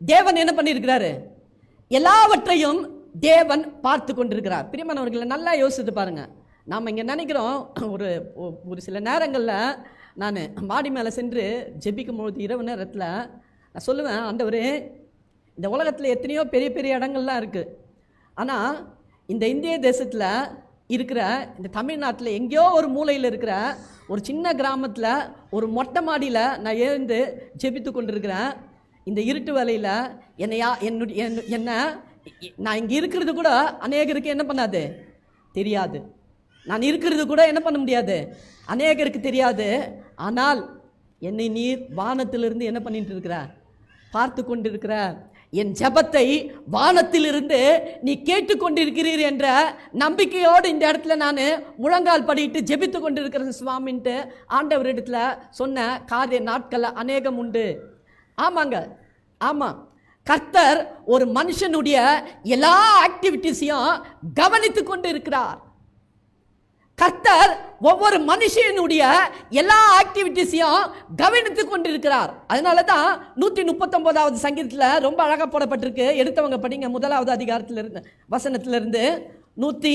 தேவன் என்ன பண்ணியிருக்கிறாரு? எல்லாவற்றையும் தேவன் பார்த்து கொண்டிருக்கிறார். பிரியமானவர்களை நல்லா யோசித்து பாருங்க. நாம் இங்கே நினைக்கிறோம் ஒரு ஒரு சில நேரங்களில் நான் மாடி மேலே சென்று ஜெபிக்கும் பொழுது இரவு நேரத்தில் நான் சொல்லுவேன் ஆண்டவரே இந்த உலகத்தில் எத்தனையோ பெரிய பெரிய இடங்கள்லாம் இருக்குது ஆனால் இந்த இந்திய தேசத்தில் இருக்கிற இந்த தமிழ்நாட்டில் எங்கேயோ ஒரு மூலையில் இருக்கிற ஒரு சின்ன கிராமத்தில் ஒரு மொட்டை மாடியில் நான் எழுந்து ஜெபித்து கொண்டிருக்கிறேன். இந்த இருட்டு வேலையில் என்னையா என்னுடைய என்ன- நான் இங்கே இருக்கிறது கூட அநேகருக்கு என்ன பண்ணாது? தெரியாது. நான் இருக்கிறது கூட என்ன பண்ண முடியாது? அநேகருக்கு தெரியாது. ஆனால் என்னை நீர் வானத்திலிருந்து என்ன பண்ணிட்டு இருக்கிற பார்த்து கொண்டிருக்கிற என் ஜெபத்தை வானத்திலிருந்து நீ கேட்டுக்கொண்டிருக்கிறீர் என்ற நம்பிக்கையோடு இந்த இடத்துல நான் முழங்கால் படிட்டு ஜெபித்து கொண்டிருக்கிறேன் சுவாமின்ட்டு ஆண்டவரிடத்துல சொன்ன காரிய நாட்கள் அநேகம் உண்டு. ஆமாங்க. ஆமாம் கர்த்தர் ஒரு மனுஷனுடைய எல்லா ஆக்டிவிட்டீஸையும் கவனித்து கொண்டு இருக்கிறார் கர்த்தர் ஒவ்வொரு மனுஷனுடைய எல்லா ஆக்டிவிட்டீஸையும் கவனித்து கொண்டிருக்கிறார். அதனால தான் நூற்றி முப்பத்தொம்போதாவது சங்கீதத்தில் ரொம்ப அழகாக போடப்பட்டிருக்கு. எடுத்தவங்க படிங்க. முதலாவது அதிகாரத்தில் இருந்து வசனத்திலிருந்து நூற்றி